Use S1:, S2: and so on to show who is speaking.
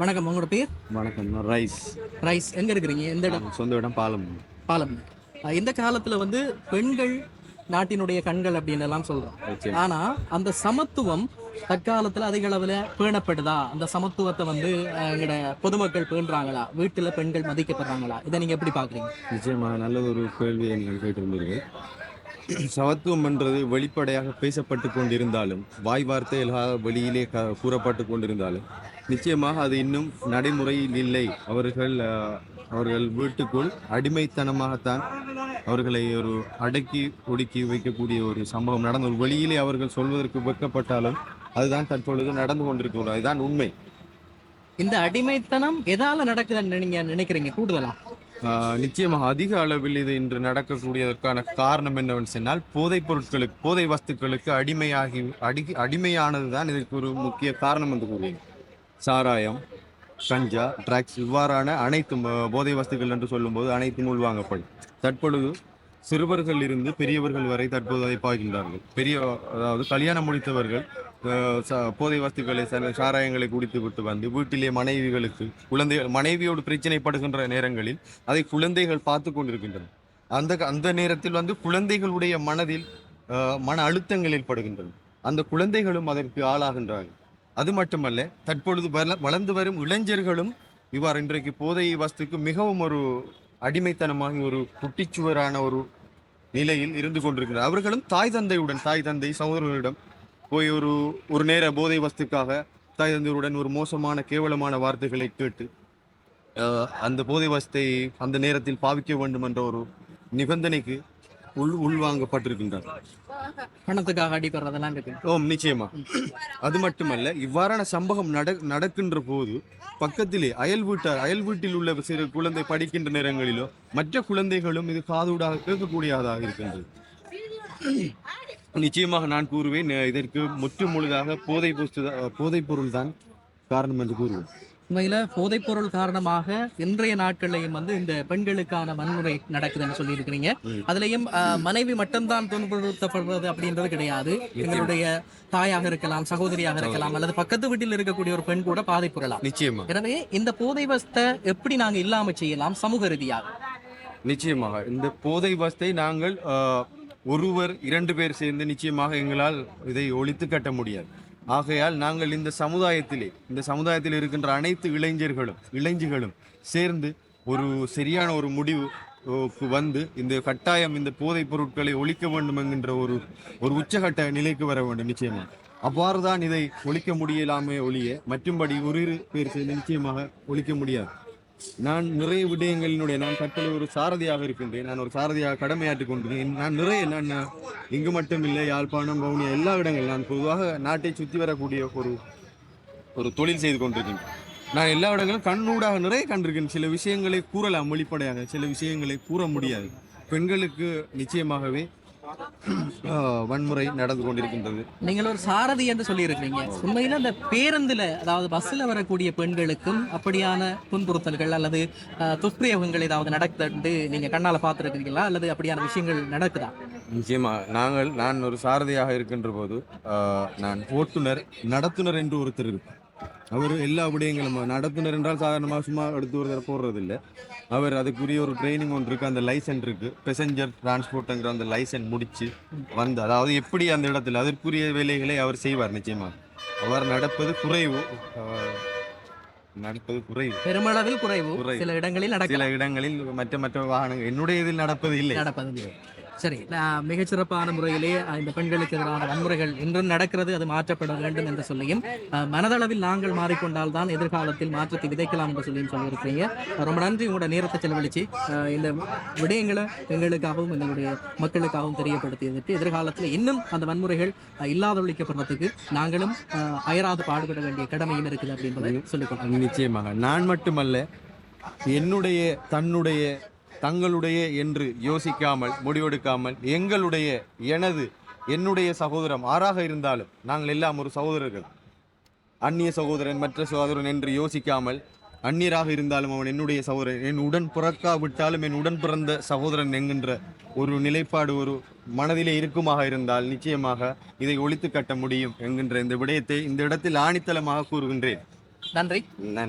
S1: வணக்கம். உங்களோட பேர்
S2: வணக்கம். ரைஸ்.
S1: ரைஸ். எங்க இருக்கிறீங்க? எந்த இடம்?
S2: சொந்த இடம் பாலம்.
S1: பாலம். இந்த காலத்துல வந்து பெண்கள் நாட்டினுடைய கண்கள் அப்படின்னு எல்லாம் சொல்றோம்.
S2: நிச்சயம்.
S1: ஆனா அந்த சமத்துவம் தற்காலத்துல அதிக அளவுல பேணப்படுதா? அந்த சமத்துவத்தை வந்து அஹ், எங்கட பொதுமக்கள் பேணுறாங்களா? வீட்டுல பெண்கள் மதிக்கப்படுறாங்களா? இதை நீங்க எப்படி பாக்குறீங்க?
S2: நிச்சயமாக நல்ல ஒரு கேள்வியை நீங்கள் கேட்டிருந்தீர்கள். சமத்துவம் என்றது வெளிப்படையாக பேசப்பட்டு கொண்டிருந்தாலும் வாய் வார்த்தைகளாக வெளியிலே க கூறப்பட்டு கொண்டிருந்தாலும் நிச்சயமாக அது இன்னும் நடைமுறையில் இல்லை. அவர்கள் அவர்கள் வீட்டுக்குள் அடிமைத்தனமாகத்தான் அவர்களை ஒரு அடக்கி ஒடுக்கி வைக்கக்கூடிய ஒரு சம்பவம் நடந்து ஒரு வெளியிலே அவர்கள் சொல்வதற்கு வெட்கப்பட்டாலும் அதுதான் தற்பொழுது நடந்து கொண்டிருக்கிறது. அதுதான் உண்மை.
S1: இந்த அடிமைத்தனம் எதால நடக்குதுன்னு நீங்க நினைக்கிறீங்க? கூடுதலா?
S2: நிச்சயமாக அதிக அளவில் இது இன்று நடக்கக்கூடியதற்கான காரணம் என்னவென்று சொன்னால் போதைப் பொருட்களுக்கு போதை வஸ்துக்களுக்கு அடிமையாகி அடி அடிமையானது தான் இதற்கு ஒரு முக்கிய காரணம் என்று கூறுவேன் சாராயம் கஞ்சா ட்ரக்ஸ் இவ்வாறான அனைத்து போதை வஸ்துக்கள் என்று சொல்லும்போது அனைத்தும் உள்வாங்கப்படும். தற்பொழுது சிறுவர்கள் இருந்து பெரியவர்கள் வரை தற்போது அதை பாய்கின்றார்கள். பெரிய அதாவது கல்யாணம் முடித்தவர்கள் ச- போதை வஸ்துக்களை ச- சாராயங்களை குடித்து விட்டு வந்து வீட்டிலே மனைவிகளுக்கு குழந்தைகள் மனைவியோடு பிரச்சனைப்படுகின்ற நேரங்களில் அதை குழந்தைகள் பார்த்து கொண்டிருக்கின்றன அந்த அந்த நேரத்தில் வந்து குழந்தைகளுடைய மனதில் மன அழுத்தங்கள் ஏற்படுகின்றன அந்த குழந்தைகளும் அதற்கு ஆளாகின்றார்கள். அது மட்டுமல்ல தற்பொழுது வள வளர்ந்து வரும் இளைஞர்களும் இவ்வாறு இன்றைக்கு போதை வஸ்துக்கு மிகவும் ஒரு அடிமைத்தனமாக ஒரு குட்டிச்சுவரான ஒரு நிலையில் இருந்து கொண்டிருக்கிறார். அவர்களும் தாய் தந்தையுடன் தாய் தந்தை சகோதரர்களிடம் போய் ஒரு ஒரு நேர போதை வஸ்துக்காக தாய் தந்தையருடன் ஒரு மோசமான கேவலமான வார்த்தைகளை கேட்டு அந்த போதை வஸ்தை அந்த நேரத்தில் பாவிக்க வேண்டும் என்ற ஒரு நிபந்தனைக்கு உள் உள்வாங்கப்பட்டிருக்கின்றார்.
S1: பணத்துக்காக அடிபடுறதெல்லாம் இருக்கு.
S2: ஓம் நிச்சயமா. அது மட்டுமல்ல இவ்வாறான சம்பவம் நட நடக்கின்ற போது பக்கத்திலே அயல் வீட்டார் அயல் வீட்டில் உள்ள சிறு குழந்தை படிக்கின்ற நேரங்களிலோ மற்ற குழந்தைகளும் இது காதூடாக கேட்கக்கூடியதாக இருக்கின்றது. நிச்சயமாக நான் கூறுவேன் இதற்கு முற்று முழுதாக போதை பொருள் தான் காரணம் என்று கூறுவேன்.
S1: உண்மையில போதைப்பொருள் காரணமாக இன்றைய நாட்கள்லையும் வந்து இந்த பெண்களுக்கான வன்முறை நடக்குதுன்னு சொல்லி இருக்கிறீங்க
S2: ம்.
S1: அதுலயும் மனைவி மட்டும்தான் துன்புறுத்தப்படுறது அப்படின்றது கிடையாது. எங்களுடைய தாயாக இருக்கலாம் சகோதரியாக இருக்கலாம் அல்லது பக்கத்து வீட்டில் இருக்கக்கூடிய ஒரு பெண் கூட பாதிப்புறலாம்
S2: நிச்சயமா.
S1: எனவே இந்த போதை வஸ்தை எப்படி நாங்க இல்லாம செய்யலாம்? சமூக ரீதியாக.
S2: நிச்சயமாக. இந்த போதை வஸ்தை நாங்கள் ஒருவர் இரண்டு பேர் சேர்ந்து நிச்சயமாக எங்களால் இதை ஒழித்து கட்ட முடியாது. ஆகையால் நாங்கள் இந்த சமுதாயத்திலே இந்த சமுதாயத்தில் இருக்கின்ற அனைத்து இளைஞர்களும் இளைஞர்களும் சேர்ந்து ஒரு சரியான ஒரு முடிவு வந்து இந்த கட்டாயம் இந்த போதைப் பொருட்களை ஒழிக்க வேண்டும் என்கின்ற ஒரு ஒரு உச்சகட்ட நிலைக்கு வர வேண்டும் நிச்சயமாக. அவ்வாறுதான் இதை ஒழிக்க முடியலாமே ஒழிய மற்றும்படி ஒரு இரு பேர் சேர்ந்து நிச்சயமாக ஒழிக்க முடியாது. நான் நிறைய விடயங்களினுடைய நான் தற்போது ஒரு சாரதியாக இருக்கின்றேன். நான் ஒரு சாரதியாக கடமையாற்றிக் கொண்டிருக்கேன் நான் நிறைய நான் இங்கு மட்டும் இல்லை யாழ்ப்பாணம் வவுனியா எல்லா இடங்கள் நான் பொதுவாக நாட்டை சுற்றி வரக்கூடிய ஒரு ஒரு தொழில் செய்து கொண்டிருக்கேன் நான் எல்லா இடங்களும் கண்ணூடாக நிறைய கண்டிருக்கேன் சில விஷயங்களை கூறலாம் வெளிப்படையாக. சில விஷயங்களை கூற முடியாது. பெண்களுக்கு நிச்சயமாகவே வன்முறை நடந்து கொண்டிருக்கின்றது.
S1: நீங்கள் ஒரு சாரதி என்று சொல்லி இருக்கிறீங்க உண்மையில அந்த பேருந்துல அதாவது பஸ்ல வரக்கூடிய பெண்களுக்கும் அப்படியான துன்புறுத்தல்கள் அல்லது துஷ்பிரயோகங்கள் ஏதாவது நடக்குதுன்னு நீங்க கண்ணால பார்த்துருக்கீங்களா அல்லது அப்படியான விஷயங்கள் நடக்குதா?
S2: நிச்சயமா. நாங்கள் நான் ஒரு சாரதியாக இருக்கின்ற போது நான் ஓட்டுநர் நடத்துனர் என்று ஒருத்தர் இருப்பார். அவர் எல்லா விடயங்களும் நடத்துனர் என்றால் சாதாரணமாக சும்மா எடுத்து ஒரு போடுறதில்ல. அவர் அதுக்குரிய ஒரு ட்ரைனிங் ஒன்று இருக்கு அந்த லைசன் இருக்கு. பெசஞ்சர் டிரான்ஸ்போர்ட்டுங்கிற அந்த லைசன் முடிச்சு வந்து அதாவது எப்படி அந்த இடத்துல அதற்குரிய வேலைகளை அவர் செய்வார் நிச்சயமாக அவர் நடப்பது குறைவு. நடப்பது குறைவு.
S1: பெருமளவில் குறைவு. சில இடங்களில்
S2: சில இடங்களில் மற்ற மற்ற வாகனங்கள் என்னுடைய இதில் நடப்பது இல்லை.
S1: நடப்பது சரி மிகச்சிறப்பான முறையிலே இந்த பெண்களுக்கு எதிரான வன்முறைகள் இன்றும் நடக்கிறது அது மாற்றப்பட வேண்டும் என்று சொல்லியும் மனதளவில் நாங்கள் மாறிக்கொண்டால் தான் எதிர்காலத்தில் மாற்றத்தை விதைக்கலாம் என்று சொல்லியும் சொல்லியிருக்கிறீங்க. ரொம்ப நன்றி உங்களோட நேரத்தை செலவழிச்சு அஹ், இந்த விடயங்களை எங்களுக்காகவும் எங்களுடைய மக்களுக்காகவும் தெரியப்படுத்தியதற்கு எதிர்காலத்தில் இன்னும் அந்த வன்முறைகள் அஹ், இல்லாதொழிக்கப்படுறதுக்கு நாங்களும் அயராது பாடுபட வேண்டிய கடமையும் இருக்குது அப்படின்றதை சொல்லிக்கொள்கிறோம்
S2: நிச்சயமாக. நான் மட்டுமல்ல என்னுடைய தன்னுடைய தங்களுடைய என்று யோசிக்காமல் முடிவெடுக்காமல் எங்களுடைய எனது என்னுடைய சகோதரம் ஆறாக இருந்தாலும் நாங்கள் எல்லாம் ஒரு சகோதரர்கள். அந்நிய சகோதரன் மற்ற சகோதரன் என்று யோசிக்காமல் அந்நியராக இருந்தாலும் அவன் என்னுடைய சகோதரன். என் உடன் பிறக்காவிட்டாலும் என் உடன் பிறந்த சகோதரன் என்கின்ற ஒரு நிலைப்பாடு ஒரு மனதிலே இருக்குமாக இருந்தால் நிச்சயமாக இதை ஒழித்து கட்ட முடியும் என்கின்ற இந்த விடயத்தை இந்த இடத்தில் ஆணித்தலமாக கூறுகின்றேன்.
S1: நன்றி.
S2: நன்றி.